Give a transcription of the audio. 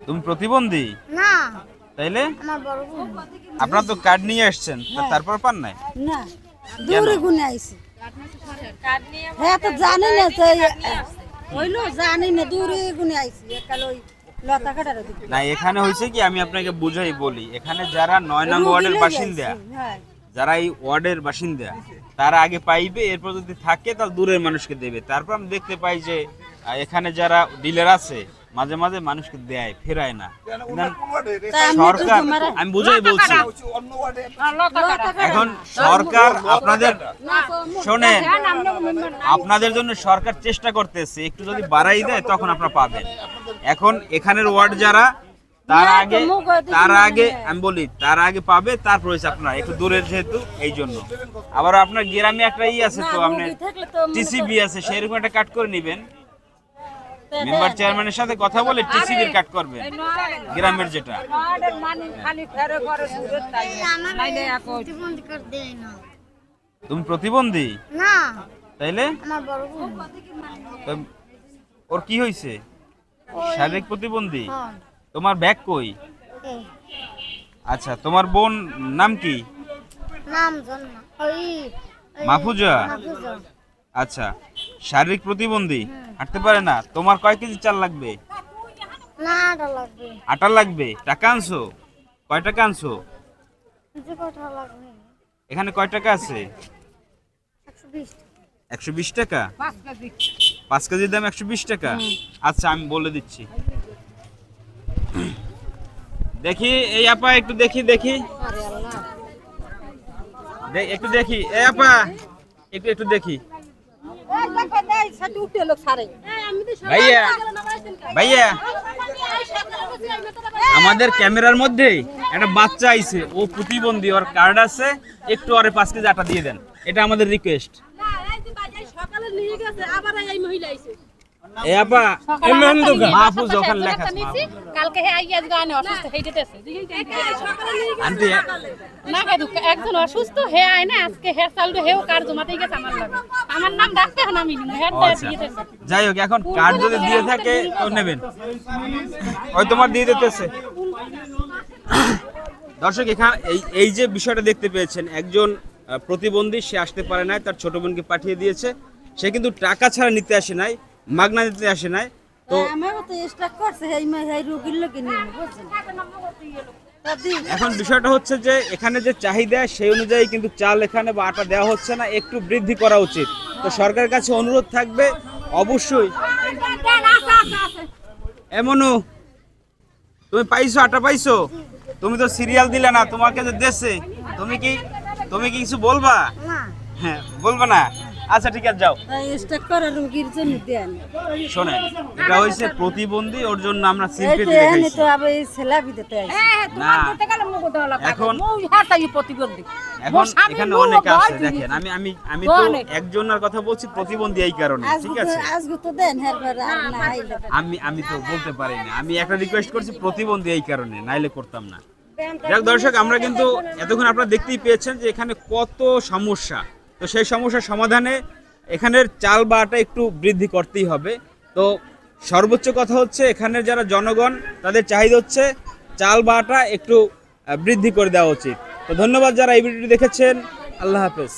তুমি প্রতিবন্ধী? না। তাইলে? আমার বড় বোন। আপনারা তো কার্ড নিয়ে আসছেন তারপর পান নাই? না দূরে গুনে আইছে। কার্ড নিয়ে হ্যাঁ তো জানি না তো হইল জানি না দূরে গুনে আইছে। একাল ওই লতা কাটার দিকে না এখানে হয়েছে কি আমি আপনাকে বুঝাই বলি। এখানে যারা নয় নং ওয়ার্ডের বাসিন্দা হ্যাঁ। যারা এই ওয়ার্ডের বাসিন্দা তারা আগে পাইবে এরপর যদি থাকে তাহলে দূরের মানুষকে দেবে। তারপর আমি দেখতে পাই যে এখানে যারা ডিলার আছে মাঝে মাঝে মানুষকে দেয় ফেরায় না। সরকার আমি বুঝাই বলছি। এখন সরকার আপনাদের শোনেন আপনাদের জন্য সরকার চেষ্টা করতেছে একটু যদি বাড়াই দেয় তখন আপনারা পাবেন। এখন এখানের ওয়ার্ড যারা তার আগে তার আগে আমি বলি তার আগে পাবে তারপর হয়েছে আপনার একটু দূরের যেহেতু এই জন্য। আবার আপনার গ্রামে একটা ই আছে তো আপনার টিসিবি আছে সেরকম একটা কাট করে নেবেন। মেম্বার চেয়ারম্যানের সাথে কথা বলে টিসিবির কাট করবেন। গ্রামের যেটা। মানে তুমি প্রতিবন্ধী? না। তাইলে? ওর কি হয়েছে শারীরিক প্রতিবন্ধী? হ্যাঁ। তোমার ব্যাগ কই? আচ্ছা তোমার বোন নাম কি? নাম মাহফুজা আচ্ছা শারীরিক প্রতিবন্ধী? হাঁটতে পারে না। তোমার কয় কেজি চাল লাগবে? না আটা লাগবে। আটা লাগবে? টাকা আনছো? কয় টাকা আনছো? যে কথা লাগবে? এখানে কয় টাকা আছে? একশো বিশ টাকা। পাঁচ কেজির দাম একশো বিশ টাকা? আচ্ছা আমি বলে দিচ্ছি। দেখি, এই আপা একটু দেখি দেখি। একটু দেখি। এই আপা, একটু একটু দেখি। ভাইয়া ভাইয়া, আমাদের ক্যামেরার মধ্যে একটা বাচ্চা আইছে, ও প্রতিবন্ধী, ওর কার্ড আছে, একটু আরে পাঁচ কেজি আটা দিয়ে দেন। এটা আমাদের রিকোয়েস্ট সকালে নিয়ে গেছে, আবার এই মহিলা আইছে। এ আপা মাহফুজ ওখানে লেখা কালকে হে আইয়া আজকে আনে অসুস্থ হইতেছে আন্টি না কাদু একজন অসুস্থ হে আয় না আজকে হেয়ার চালু হেও কার জমাতেই গেছে আমার লাগে। আমার নাম ডাকতে হন আমি হেয়ার ও যাই হোক এখন কার্ড যদি দিয়ে থাকে তো নেবেন। ওই তোমার দিয়ে দিতেছে। দর্শক এখানে এই এই যে বিষয়টা দেখতে পেয়েছেন একজন প্রতিবন্ধী সে আসতে পারে নাই তার ছোট বোনকে পাঠিয়ে দিয়েছে। সে কিন্তু টাকা ছাড়া নিতে আসে নাই। মাগনা দিতে আসে নাই তো দি এখন বিষয়টা হচ্ছে যে এখানে যে চাহিদা সেই অনুযায়ী কিন্তু চাল এখানে বা আটা দেওয়া হচ্ছে না একটু বৃদ্ধি করা উচিত। তো সরকারের কাছে অনুরোধ থাকবে অবশ্যই। এমনও তুমি পাইছো আটা পাইছো? তুমি তো সিরিয়াল দিলে না তোমাকে যে দেশে তুমি কি তুমি কি কিছু বলবা? হ্যাঁ বলবা না? আচ্ছা ঠিক আছে যাও। স্টাক করে রোগীর জন্য দেন শোনেন এটা হয়েছে প্রতিবন্ধী ওর জন্য আমরা ছেলা বিদেতে আইছে। না। এখন প্রতিবন্ধী। এখন এখানে অনেক আছে দেখেন আমি আমি আমি তো একজনের কথা বলছি প্রতিবন্ধী এই কারণে ঠিক আছে? আজকে তো দেন হের আর না আমি আমি তো বলতে পারি না আমি একটা রিকোয়েস্ট করছি প্রতিবন্ধী এই কারণে নাইলে করতাম না। যাক দর্শক আমরা কিন্তু এতক্ষণ আপনারা দেখতেই পেয়েছেন যে এখানে কত সমস্যা। তো সেই সমস্যার সমাধানে এখানের চাল বাটা একটু বৃদ্ধি করতেই হবে। তো সর্বোচ্চ কথা হচ্ছে এখানের যারা জনগণ, তাদের চাহিদা হচ্ছে চাল বাটা একটু বৃদ্ধি করে দেওয়া উচিত। তো ধন্যবাদ যারা এই ভিডিওটি দেখেছেন। আল্লাহ হাফেজ।